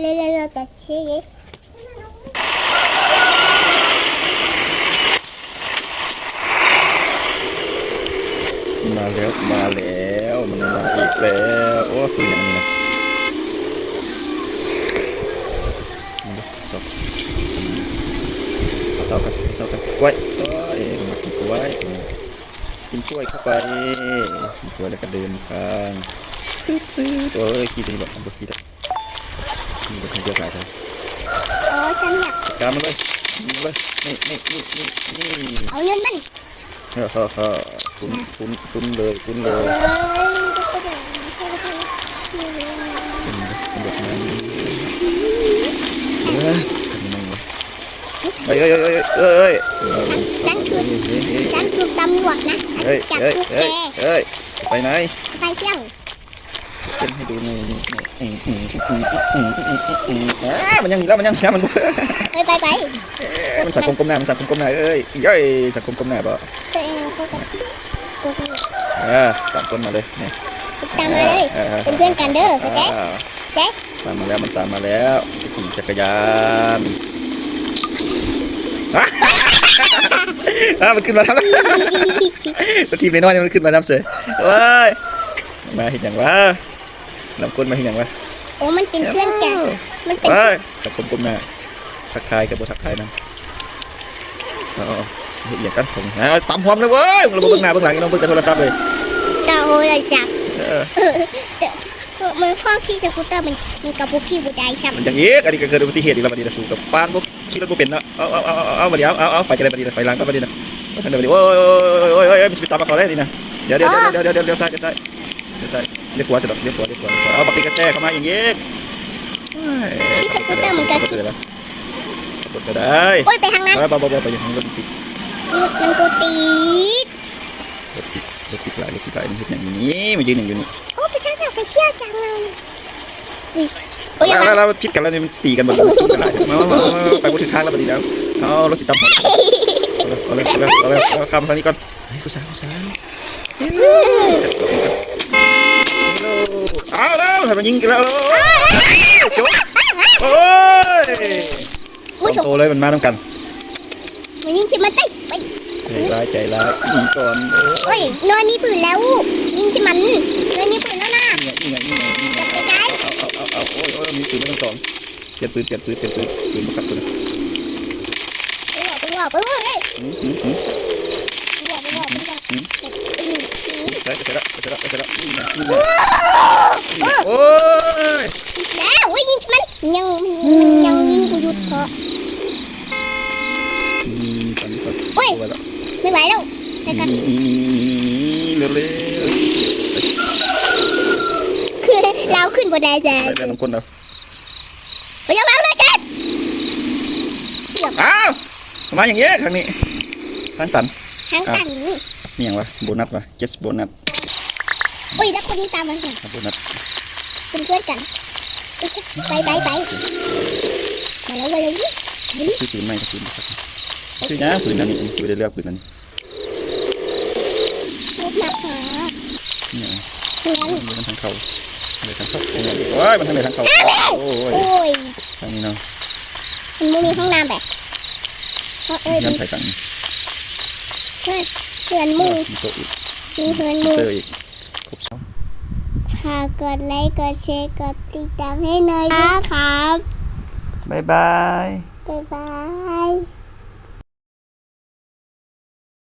เร็วๆตัดชี้มาแล้วมาแล้วมันมาอีกแล้วโอ้คืออย่างนี้นะมาดูสอบเอาเสากันเอาเสากันกล้วยโอ้ยมากินกล้วยกินกล้วยเข้าไปกินกล้วยแล้วก็เดินทาง ตึ๊ดตึ๊ดโอ้ยขี้ดีแบบบุขี้ได้มีแต่คนเดียวหลายทางโอ้ฉันอยากจัดการมันเลยมันเลยนี่นี่นี่นี่นี่เอา เงินมันฮ่าฮ่าฮ่าคุ้นคุ้นคุ้นเลยคุ้นเลยเอ้ยทุกคนอย่างนี้ใช่ไหมมีเรื่องนะเป็นเป็นแบบนั้นเออทำยังไงวะเฮ้ยเฮ้ยเฮ้ยเฮ้ยเฮ้ยฉันคือฉันคือตำรวจนะฉันเฮ้ยจับเฮ้ยพวกแกเฮ้ยเฮ้ยไปไหนไปเที่ยวเต้นใน่อยอ่ามันยังแล้วมันยังช้ามันไปไปไปมันสังคมก้มหน้ามันสังคมก้มหน้าเอ้ยเอ้ยสังคมก้มหน้าบ่ตัวเองเขาจะกูกูอ่าตามต้นมาเลยนี่ตามมาเลยเป็นเพื่อนกันเด้อเข้าใจอ่าเจ๊ตามมาแล้วมันตามมาแล้วขี่จักรยานอะอะมันขึ้นมาทำแล้วทีมน้อยๆมันขึ้นมาทำเสือว้ายมาเห็นอย่างวะ นำก้นมาเห็นอย่างวะโอ้มันเป็นเพื่อนกัน มันเป็น ว้ายสังคมก้มหน้าทักทายกับบทักทายนะอ๋อเห็นอย่างกันผมอะตำหอมเลยเว้ยเราเบิ่งหน้าเบิ่งหลังน้องเบิ่งแต่โทรศัพท์เลยตาโอเลยสับเออแต่มันพ่อขี่สกูตเตอร์มันมันกับพวกขี่บุได้สับมันอย่างนี้อันนี้ก็เกิดอุบัติเหตุอีกแล้วบัดนี้นะสู้กับปานพวกขี่รถบ่เป็นเนาะเอาเอาเอาเอาเอาบัดนี้เอาเอาเอาไปกันเลยบัดนี้นะไปหลังก็บัดนี้นะเอาทันเดี๋ยวบัดนี้โอ้ยโอ้ยโอ้ยโอ้ยโอ้ยมันจะไปตามมาเขาได้ดีนะเดี๋ยวเดี๋ยวเดี๋ยวเดี๋ยวเดี๋ยวเดี๋ยวซ้ายเดี๋ยวซ้ายเดี๋ยวซ้าย เรียกหัวเสร็จแล้วเรียกหัวเรียกหัวเรียกหัวเอาบักตีกระแจเข้ามาอย่างนี้ขี่สกูตเตอร์มันก็กขี่ดแล้วกดก็ได้โอ้ยไปทางนั้นเบาเบาเบาไปอย่างนี้รถติดมันกูตีดรถติดรถติดหลายรถติดหลายมันเห็นอย่างนี้มันยืนอย่างอยู่นี่โอ้ไปช่างอยากไปเชี่ยวจังเลยนี่โอ้ยแล้วมาแล้วพิษกันแล้วนี่มันตีกันหมดเลยตีกันหลายมามามาไปบนทิศทางแล้วบัดนี้แล้วเอารถสิตามเอาเลยเอาเลยเอาเลยเอาเลยข้ามทางนี้ก่อนเฮ้ยกูสาวกูสาวเอาแล้ว ให้มันยิงกันแล้วจบโอ้ยสองตัวเลยมันมาต้องกันมันยิงสิมันเต้ไปใจร้ายใจร้ายยิงก่อนโอ้ยนอยมีปืนแล้วยิงสิมันนอยมีปืนแล้วนะนี่ไงนี่ไงนี่ไงจับไกลเอาเอาเอาโอ้ยโอ้ยมีปืนไม่ต้องสองเปลี่ยนปืนเปลี่ยนปืนเปลี่ยนปืนปืนมาขับปืนๆไปบอกไปบอกไปบอกเลยหืมหืมหืมไปบอกไปบอกไปบอกนี่นี่ใส่ใส่ละใส่ละใส่ละนี่ไงนี่ไงโอ้ย แล้วโอ้ยยิงสิมันยังยังยิงกูหยุดเถอะ อืม ตอนนี้ก็โอ้ยตัวแล้วไม่ไหวแล้วใช่กันนี่เร็วเร็วคือเราขึ้นบนไดแดงใส่แล้วน้ำก้นเราไปยังแล้วเลยเชฟอ้าวมาอย่างเงี้ยครั้งนี้ทางตันทางตันนี่ยังวะโบนัสวะเจสโบนัสโอ้ยแล้วคนนี้ตามมาค่ะโบนัสเป็นเพื่อนกันไปไปไปมาแล้วมาเลยชื่อปืนไม่ก็ปืนนะครับ ชื่อนะปืนนั้นนี่ชื่อได้เลือกปืนนั้นลูกหนักหานี่งั้นมันทางเขาเลยทางเขาโอ้ยมันทางไหนทางเขาโอ้ยโอ้ยทางนี้เนาะมันไม่มีห้องน้ำแบบเพราะเอ้ยยันใส่กันเพื่อนเพื่อนมูมีโต๊ะอีกมีเพื่อนมูเจออีกครบสองฝากกดไลค์กดแชร์กดติดตามให้หน่อยด้วยครับบายบายบ๊ายบาย